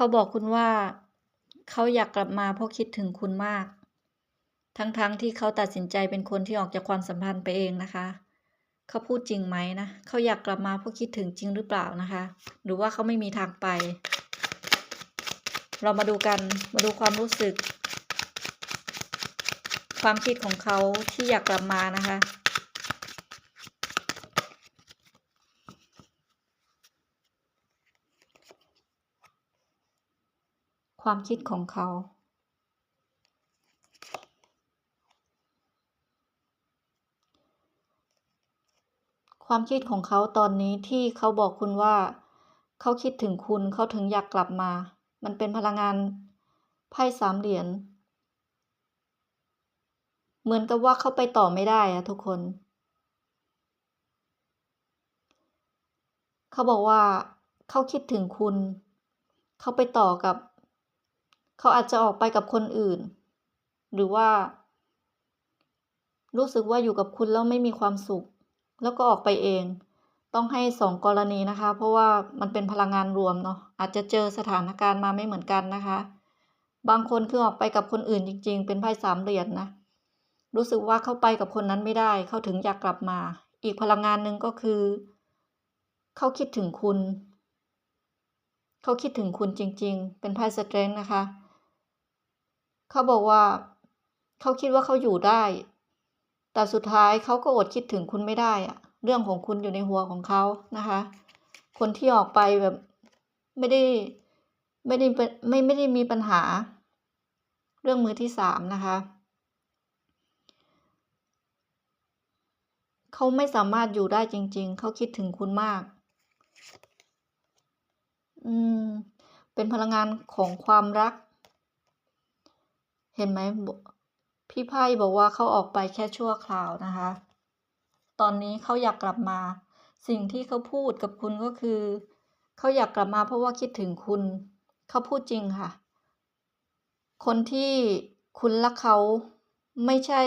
เขาบอกคุณว่า เขาอยากกลับมาเพราะคิดถึงคุณมาก ทั้งๆทที่เขาตัดสินใจเป็นคนที่ออกจากความสัมพันธ์ไปเองนะคะ เขาพูดจริงไหมนะ เขาอยากกลับมาเพราะคิดถึงจริงหรือเปล่านะคะ หรือว่าเขาไม่มีทางไป เรามาดูกัน มาดูความรู้สึก ความคิดของเขาที่อยากกลับมานะคะ ความคิดของเขา ความคิดของเขาตอนนี้ที่เขาบอกคุณว่า เขาคิดถึงคุณเขาถึงอยากกลับมา มันเป็นพลังงานไพ่สามเหรียญเหมือนกับว่าเขาไปต่อไม่ได้อะทุกคน เขาบอกว่าเขาคิดถึงคุณ เขาไปต่อกับ เขาอาจจะออกไปกับคนอื่น หรือว่า รู้สึกว่าอยู่กับคุณแล้วไม่มีความสุข แล้วก็ออกไปเอง ต้องให้สองกรณีนะคะ เพราะว่ามันเป็นพลังงานรวมเนาะอาจจะเจอสถานการณ์มาไม่เหมือนกันนะคะ บางคนคือออกไปกับคนอื่นจริง ๆ เป็นไพ่สามเหรียญนะรู้สึกว่าเข้าไปกับคนนั้นไม่ได้เขาถึงอยากกลับมา อีกพลังงานหนึ่งก็คือเขาคิดถึงคุณ เขาคิดถึงคุณจริง ๆ เป็นไพ่สเตรนท์นะคะ เขาบอกว่า เขาคิดว่าเขาอยู่ได้ แต่สุดท้ายเขาก็อดคิดถึงคุณไม่ได้อะเรื่องของคุณอยู่ในหัวของเขานะคะ คนที่ออกไปแบบไม่ได้ไม่ได้ไม่ไม่ได้มีปัญหา เรื่องมือที่สามนะคะเขาไม่สามารถอยู่ได้จริง ๆ เขาคิดถึงคุณมาก อืม เป็นพลังงานของความรัก เห็นไหมพี่ไพ่บอกว่าเขาออกไปแค่ชั่วคราวนะคะ ตอนนี้เขาอยากกลับมา สิ่งที่เขาพูดกับคุณก็คือ เขาอยากกลับมาเพราะว่าคิดถึงคุณ เขาพูดจริงค่ะ คนที่คุณรักเขาไม่ใช่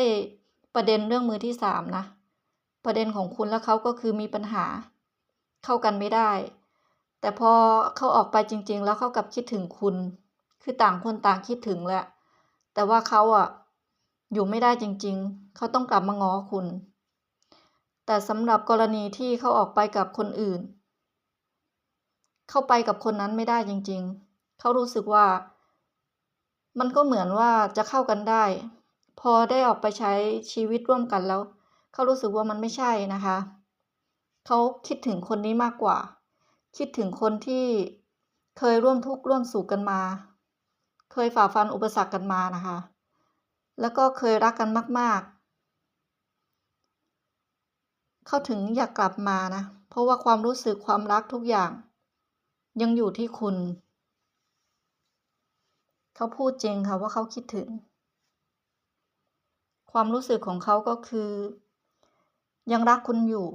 ประเด็นเรื่องมือที่สามนะ ประเด็นของคุณและเขาก็คือมีปัญหา เข้ากันไม่ได้ แต่พอเขาออกไปจริง ๆ แล้วเขากลับคิดถึงคุณ คือต่างคนต่างคิดถึงแหละ แต่ว่าเขาอะอยู่ไม่ได้จริง ๆ เขาต้องกลับมาง้อคุณ แต่สำหรับกรณีที่เขาออกไปกับคนอื่น เข้าไปกับคนนั้นไม่ได้จริง ๆ เขารู้สึกว่า มันก็เหมือนว่าจะเข้ากันได้ พอได้ออกไปใช้ชีวิตร่วมกันแล้ว เขารู้สึกว่ามันไม่ใช่นะคะ เขาคิดถึงคนนี้มากกว่า คิดถึงคนที่เคยร่วมทุกข์ร่วมสุขกันมา เคยฝ่าฟันอุปสรรคกันมานะคะ แล้วก็เคยรักกันมาก ๆ เข้าถึงอยากกลับมานะ เพราะว่าความรู้สึกความรักทุกอย่าง ยังอยู่ที่คุณ เขาพูดจริงค่ะว่าเขาคิดถึง ความรู้สึกของเขาก็คือ ยังรักคุณอยู่